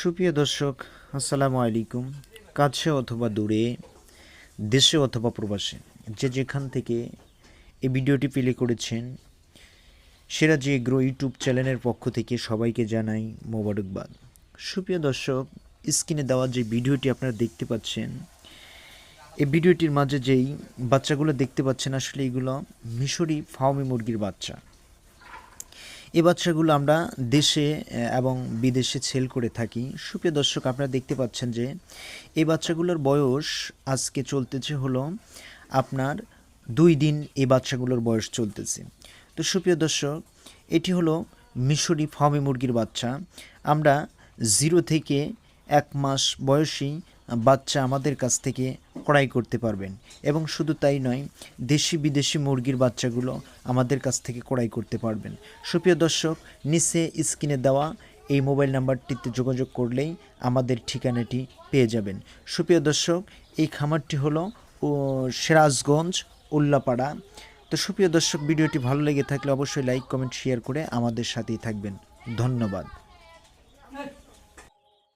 সুপ্রিয় দর্শক, আসসালামু আলাইকুম। কাছে অথবা দূরে, দেশে অথবা প্রবাসে, যে যেখান থেকে এই ভিডিওটি প্লে করেছেন, সেরা যে গ্রো ইউটিউব চ্যানেলের পক্ষ থেকে সবাইকে জানাই মোবারকবাদ। সুপ্রিয় দর্শক, স্ক্রিনে দেওয়া যে ভিডিওটি আপনারা দেখতে পাচ্ছেন, এই ভিডিওটির মাঝে যেই বাচ্চাগুলো দেখতে পাচ্ছেন আসলে এগুলো মিশরি ফাউমি মুরগির বাচ্চা। এই বাচ্চাগুলো আমরা দেশে এবং বিদেশে সেল করে থাকি। সুপ্রিয় দর্শক, আপনারা দেখতে পাচ্ছেন যে এই বাচ্চাগুলোর বয়স আজকে চলতেছে হলো আপনার দুই দিন এই বাচ্চাগুলোর বয়স চলতেছে। তো সুপ্রিয় দর্শক, এটি হলো মিশরি ফার্মি মুরগির বাচ্চা। আমরা জিরো থেকে এক মাস বয়সী বাচ্চা আমাদের কাছ থেকে ক্রয় করতে পারবেন। এবং শুধু তাই নয়, দেশি বিদেশি মুরগির বাচ্চাগুলো আমাদের কাছ থেকে ক্রয় করতে পারবেন। সুপ্রিয় দর্শক, নিচে স্ক্রিনে দেওয়া এই মোবাইল নাম্বারটিতে যোগাযোগ করলেই আমাদের ঠিকানাটি পেয়ে যাবেন। সুপ্রিয় দর্শক, এই খামারটি হলো সিরাজগঞ্জ, উল্লাপাড়া। তো সুপ্রিয় দর্শক, ভিডিওটি ভালো লেগে থাকলে অবশ্যই লাইক, কমেন্ট, শেয়ার করে আমাদের সাথেই থাকবেন। ধন্যবাদ।